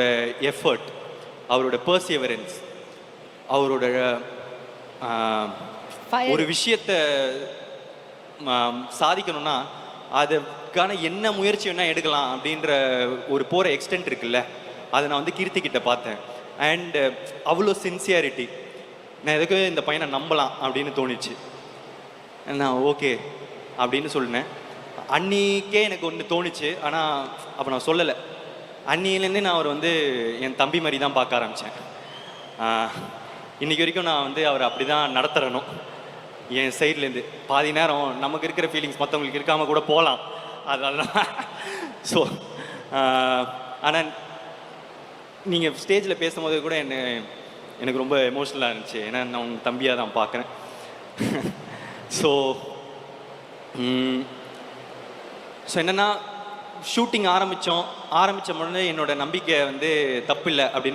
Effort அவரோட பர்சியவரன்ஸ் அவரோட. ஒரு விஷயத்த சாதிக்கணும்னா அதுக்கான என்ன முயற்சி வேணா எடுக்கலாம் அப்படின்ற ஒரு போகிற எக்ஸ்டென்ட் இருக்குல்ல அதை நான் வந்து கீர்த்தி கிட்ட பார்த்தேன். அண்ட் அவ்வளோ சின்சியாரிட்டி நான் எதுக்கு இந்த பையனை நம்பலாம் அப்படின்னு தோணுச்சு. நான் ஓகே அப்படின்னு சொன்னேன் அன்னிக்கே எனக்கு ஒன்று தோணுச்சு ஆனால் அப்போ நான் சொல்லலை. அன்னியிலேருந்து நான் அவர் வந்து என் தம்பி மாதிரி தான் பார்க்க ஆரம்பித்தேன். இன்னைக்கு வரைக்கும் நான் வந்து அவர் அப்படி தான் நடத்துறணும் என் சைட்லேருந்து. பாதி நேரம் நமக்கு இருக்கிற ஃபீலிங்ஸ் மற்றவங்களுக்கு இருக்காமல் கூட போகலாம். அதெல்லாம் ஸோ ஆனால் நீங்கள் ஸ்டேஜில் பேசும்போது கூட என்ன எனக்கு ரொம்ப எமோஷ்னலாக இருந்துச்சு. ஏன்னா நான் உன் தம்பியாக தான் பார்க்குறேன். ஸோ ஸோ என்னென்னா ஷூட்டிங் ஆரம்பித்தோம் ஆரம்பித்த உடனே என்னோட நம்பிக்கை வந்து தப்பு இல்லை அப்படின்னு